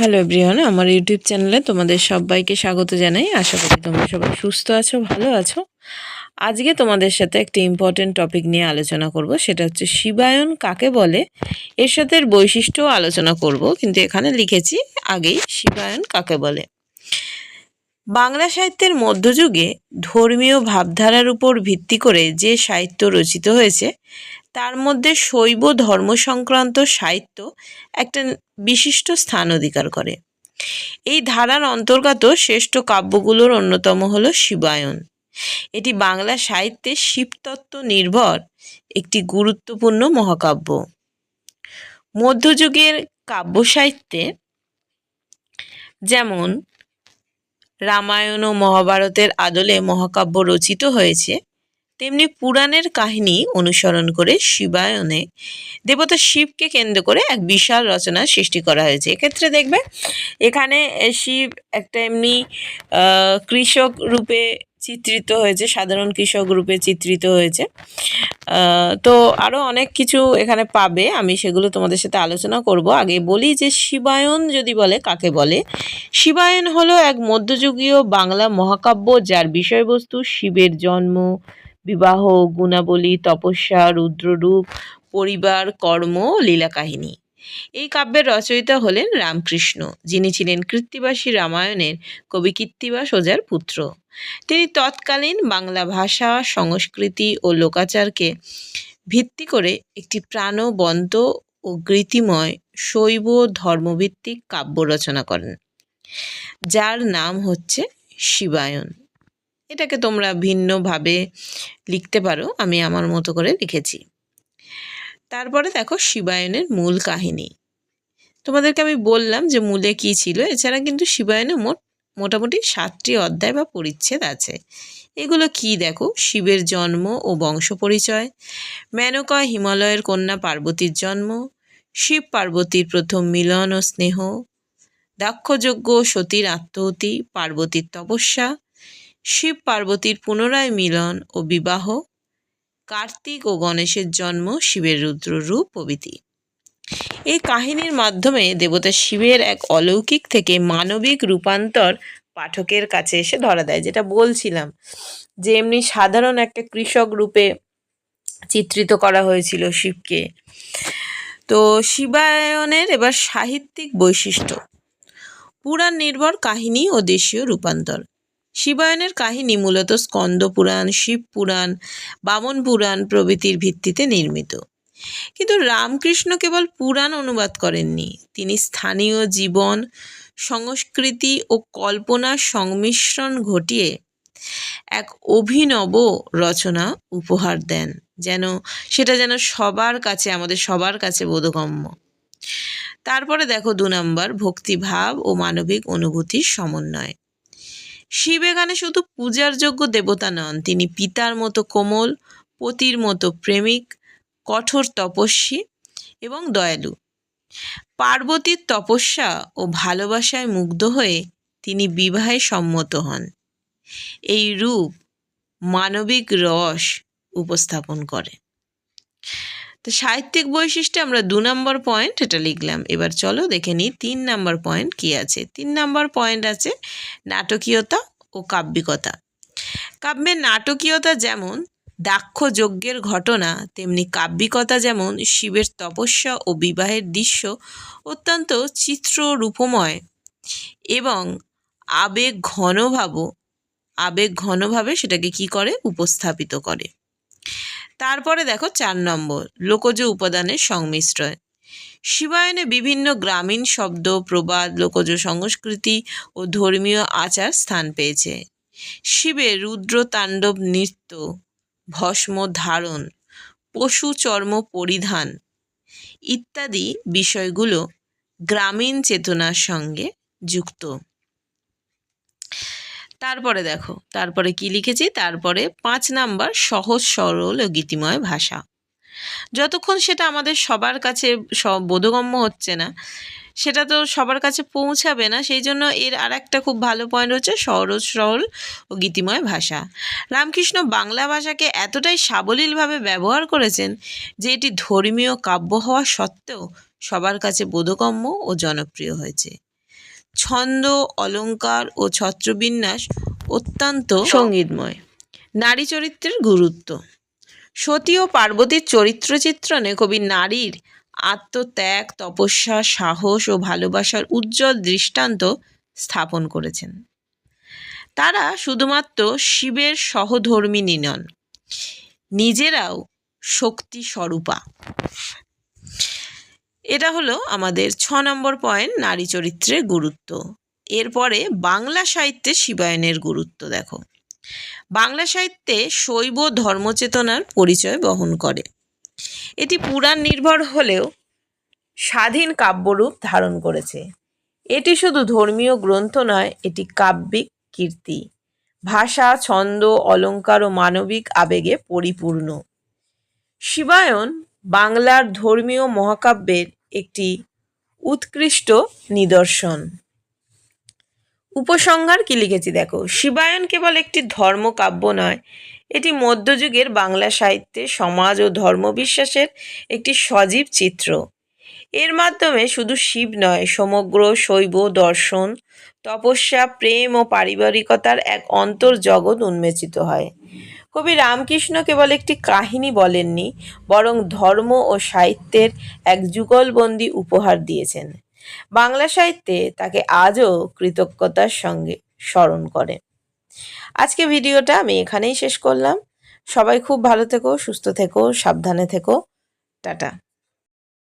Hello everyone আমার YouTube চ্যানেলে তোমাদের সবাইকে স্বাগত জানাই। আশা করি তোমরা সবাই সুস্থ আছো, ভালো আছো। আজকে তোমাদের সাথে একটি ইম্পর্টেন্ট টপিক নিয়ে আলোচনা করব। সেটা হচ্ছে শিবায়ন কাকে বলে? এর সাথে বৈশিষ্ট্য আলোচনা করব। কিন্তু এখানে লিখেছি আগেই শিবায়ন কাকে বলে। বাংলা সাহিত্যের মধ্যযুগে ধর্মীয় ভাবধারার উপর ভিত্তি করে যে সাহিত্য রচিত হয়েছে, তার মধ্যে শৈব ধর্ম সংক্রান্ত সাহিত্য একটা বিশিষ্ট স্থান অধিকার করে। এই ধারার অন্তর্গত শ্রেষ্ঠ কাব্যগুলোর অন্যতম হল শিবায়ন। এটি বাংলা সাহিত্যে শিবতত্ত্ব নির্ভর একটি গুরুত্বপূর্ণ মহাকাব্য। মধ্যযুগের কাব্য সাহিত্যে যেমন রামায়ণ ও মহাভারতের আদলে মহাকাব্য রচিত হয়েছে। তেমনি পুরাণের কাহিনী অনুসরণ করে শিবায়নে দেবতা শিবকে কেন্দ্র করে এক বিশাল রচনার সৃষ্টি করা হয়েছে। এক্ষেত্রে দেখবে এখানে শিব একটা এমনি কৃষক রূপে চিত্রিত হয়েছে, সাধারণ কৃষক রূপে চিত্রিত হয়েছে। তো আরও অনেক কিছু এখানে পাবে, আমি সেগুলো তোমাদের সাথে আলোচনা করব। আগে বলি যে শিবায়ন যদি বলে, কাকে বলে? শিবায়ন হলো এক মধ্যযুগীয় বাংলা মহাকাব্য যার বিষয়বস্তু শিবের জন্ম, বিবাহ, গুণাবলী, তপস্যা, রুদ্ররূপ, পরিবার, কর্ম লীলা কাহিনী এই কাব্যের রচয়িতা হলেন রামকৃষ্ণ, যিনি ছিলেন কৃত্তিবাসী রামায়ণের কবি কৃত্তিবাস ওঝার পুত্র। তিনি তৎকালীন বাংলা ভাষা, সংস্কৃতি ও লোকাচারকে ভিত্তি করে একটি প্রাণবন্ত ও গীতিময় শৈব ধর্মভিত্তিক কাব্য রচনা করেন। যার নাম হচ্ছে শিবায়ন। এটাকে তোমরা ভিন্নভাবে লিখতে পারো, আমি আমার মতো করে লিখেছি। তারপরে দেখো শিবায়নের মূল কাহিনী। তোমাদেরকে আমি বললাম যে মূলে কি ছিল, এছাড়া কিন্তু শিবায়নে মোট, মোটামুটি সাতটি অধ্যায় বা পরিচ্ছেদ আছে। এগুলো কি দেখো? শিবের জন্ম ও বংশ পরিচয়, মেনকা হিমালয়ের কন্যা পার্বতীর জন্ম, শিব পার্বতীর প্রথম মিলন ও স্নেহ দাক্ষযজ্ঞ, সতীর আত্মহতি, পার্বতীর তপস্যা, শিব পার্বতীর পুনরায় মিলন ও বিবাহ, কার্তিক ও গণেশের জন্ম শিবের রুদ্র রূপ প্রভৃতি। এই কাহিনীর মাধ্যমে দেবতা শিবের এক অলৌকিক থেকে মানবিক রূপান্তর পাঠকের কাছে এসে ধরা দেয়। যেটা বলছিলাম যে, এমনি সাধারণ একটা কৃষক রূপে চিত্রিত করা হয়েছিল শিবকে। তো শিবায়নের এবার সাহিত্যিক বৈশিষ্ট্য। পুরাণ নির্ভর কাহিনী ও দেশীয় রূপান্তর। শিবায়নের কাহিনী মূলত স্কন্দ পুরাণ, শিব পুরাণ, বামন পুরাণ প্রভৃতির ভিত্তিতে নির্মিত। কিন্তু রামকৃষ্ণ কেবল পুরাণ অনুবাদ করেননি, তিনি স্থানীয় জীবন, সংস্কৃতি ও কল্পনার সংমিশ্রণ ঘটিয়ে এক অভিনব রচনা উপহার দেন, যেন সেটা যেন সবার কাছে, আমাদের সবার কাছে বোধগম্য। তারপরে দেখো দু নম্বর, ভক্তিভাব ও মানবিক অনুভূতির সমন্বয়। শিব এখানে শুধু পূজার যোগ্য দেবতা নন, তিনি পিতার মতো কোমল, পতির মতো প্রেমিক, কঠোর তপস্বী এবং দয়ালু। পার্বতীর তপস্যা ও ভালোবাসায় মুগ্ধ হয়ে তিনি বিবাহে সম্মত হন। এই রূপ মানবিক রস উপস্থাপন করে। তো সাহিত্যিক বৈশিষ্ট্যে আমরা দু নম্বর পয়েন্ট এটা লিখলাম। এবার চলো দেখে নিই তিন নম্বর পয়েন্ট কী আছে। তিন নম্বর পয়েন্ট আছে নাটকীয়তা ও কাব্যিকতা। কাব্যের নাটকীয়তা যেমন দাক্ষ যজ্ঞের ঘটনা, তেমনি কাব্যিকতা যেমন শিবের তপস্যা ও বিবাহের দৃশ্য অত্যন্ত চিত্র রূপময় এবং আবেগ ঘনভাব আবেগ ঘনভাবে সেটাকে কি করে? উপস্থাপিত করে। তারপরে দেখো চার নম্বর, লোকজ উপাদানের সংমিশ্রণ। শিবায়নে বিভিন্ন গ্রামীণ শব্দ, প্রবাদ, লোকজ সংস্কৃতি ও ধর্মীয় আচার স্থান পেয়েছে। শিবের রুদ্র তাণ্ডব নৃত্য, ভস্ম ধারণ, পশু চর্ম পরিধান ইত্যাদি বিষয়গুলো গ্রামীণ চেতনার সঙ্গে যুক্ত। তারপরে দেখো, তারপরে কি লিখেছি? তারপরে পাঁচ নাম্বার সহজ সরল ও গীতিময় ভাষা। যতক্ষণ সেটা আমাদের সবার কাছে বোধগম্য হচ্ছে না, সেটা তো সবার কাছে পৌঁছাবে না, সেই জন্য এর আর একটা খুব ভালো পয়েন্ট হচ্ছে সহজ সরল ও গীতিময় ভাষা। রামকৃষ্ণ বাংলা ভাষাকে এতটাই সাবলীলভাবে ব্যবহার করেছেন যে এটি ধর্মীয় কাব্য হওয়া সত্ত্বেও সবার কাছে বোধগম্য ও জনপ্রিয় হয়েছে। ছন্দ অলঙ্কার ও ছত্রবিন্যাস অত্যন্ত সঙ্গীতময়। নারী চরিত্রের গুরুত্ব। সতী ও পার্বতীর চরিত্র চিত্রণে কবি নারীর আত্মত্যাগ তপস্যা সাহস ও ভালোবাসার উজ্জ্বল দৃষ্টান্ত স্থাপন করেছেন। তারা শুধুমাত্র শিবের সহধর্মিনী নন নিজেরাও শক্তি স্বরূপা। এটা হলো আমাদের ছ নম্বর পয়েন্ট নারী চরিত্রের গুরুত্ব। এরপরে বাংলা সাহিত্যে শিবায়নের গুরুত্ব দেখো। বাংলা সাহিত্যে শৈব ধর্মচেতনার পরিচয় বহন করে। এটি পুরাণ নির্ভর হলেও স্বাধীন কাব্যরূপ ধারণ করেছে। এটি শুধু ধর্মীয় গ্রন্থ নয়, এটি কাব্যিক কীর্তি। ভাষা, ছন্দ, অলঙ্কার ও মানবিক আবেগে পরিপূর্ণ। শিবায়ন বাংলার ধর্মীয় মহাকাব্যের একটি উৎকৃষ্ট নিদর্শন। উপসংহার কি লিখেছি দেখো? শিবায়ন কেবল একটি ধর্মকাব্য নয়, এটি মধ্যযুগের বাংলা সাহিত্যে সমাজ ও ধর্মবিশ্বাসের একটি সজীব চিত্র। এর মাধ্যমে শুধু শিব নয়, সমগ্র শৈব, দর্শন, তপস্যা, প্রেম ও পারিবারিকতার এক অন্তর্জগৎ উন্মেচিত হয়। কবি রামকৃষ্ণ কেবল একটি কাহিনী বলেননি, বরং ধর্ম ও সাহিত্যের এক যুগলবন্দি উপহার দিয়েছেন। বাংলা সাহিত্যে তাকে আজও কৃতজ্ঞতার সঙ্গে স্মরণ করে। আজকে ভিডিওটা আমি এখানেই শেষ করলাম। সবাই খুব ভালো থেকো, সুস্থ থেকো, সাবধানে থেকো। টাটা।